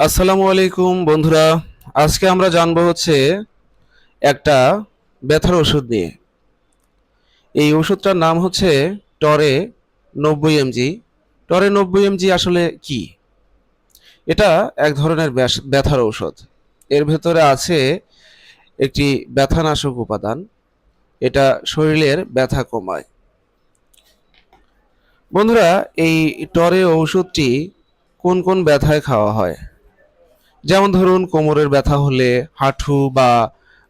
আসসালামু আলাইকুম, বন্ধুরা। আজকে আমরা জানব হচ্ছে একটা ব্যথার ওষুধ নিয়ে। এই ওষুধটার নাম হচ্ছে টরে নব্বই এমজি। টরে নব্বই এমজি আসলে কি? এটা এক ধরনের ব্যথার ঔষধ। এর ভেতরে আছে একটি ব্যথানাশক উপাদান। এটা শরীরের ব্যথা কমায়। বন্ধুরা, এই টরে ঔষধটি কোন কোন ব্যথায় খাওয়া হয়? যেমন ধরুন, কোমরের ব্যথা হলে হাঁটু বা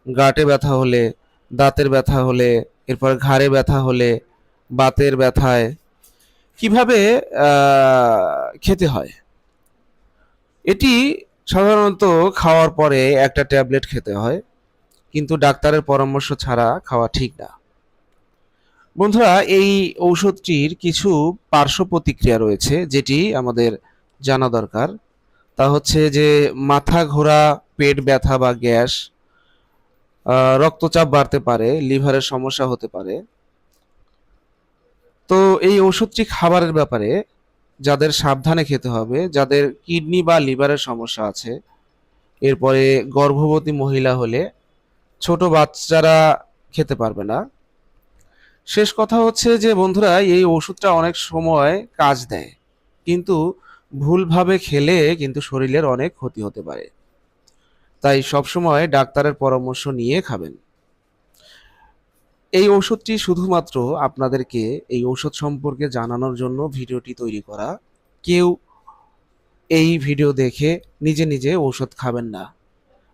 গাঁটে ব্যথা হলে, দাঁতের ব্যথা হলে, এরপর ঘাড়ে ব্যথা হলে, বাতের ব্যথায় কীভাবে খেতে হয়? এটি সাধারণত খাওয়ার পরে একটা ট্যাবলেট খেতে হয়, কিন্তু ডাক্তারের পরামর্শ ছাড়া খাওয়া ঠিক না। বন্ধুরা, এই ঔষধটির কিছু পার্শ্ব প্রতিক্রিয়া রয়েছে, যেটি আমাদের জানা দরকার। তা হচ্ছে যে মাথা ঘোরা, পেট ব্যথা বা গ্যাস রক্তচাপ বাড়তে পারে, লিভারের সমস্যা হতে পারে। তো এই ওষুধটি খাবারের ব্যাপারে যাদের সাবধানে খেতে হবে, যাদের কিডনি বা লিভারের সমস্যা আছে, এরপরে গর্ভবতী মহিলা হলে ছোট বাচ্চারা খেতে পারবে না। শেষ কথা হচ্ছে যে, বন্ধুরা, এই ওষুধটা অনেক সময় কাজ দেয়। কিন্তু ভুলভাবে খেলে কিন্তু শরীরের অনেক ক্ষতি হতে পারে। তাই সবসময় ডাক্তারের পরামর্শ নিয়ে খাবেন। এই ওষুধটি শুধুমাত্র আপনাদেরকে এই ওষুধ সম্পর্কে জানানোর জন্য ভিডিওটি তৈরি করা। কেউ এই ভিডিও দেখে নিজে নিজে ঔষধ খাবেন না।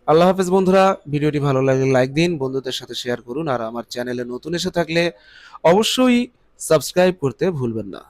আল্লাহ হাফেজ বন্ধুরা, ভিডিওটি ভালো লাগলে লাইক দিন, বন্ধুদের সাথে শেয়ার করুন আর আমার চ্যানেলে নতুন এসে থাকলে অবশ্যই সাবস্ক্রাইব করতে ভুলবেন না।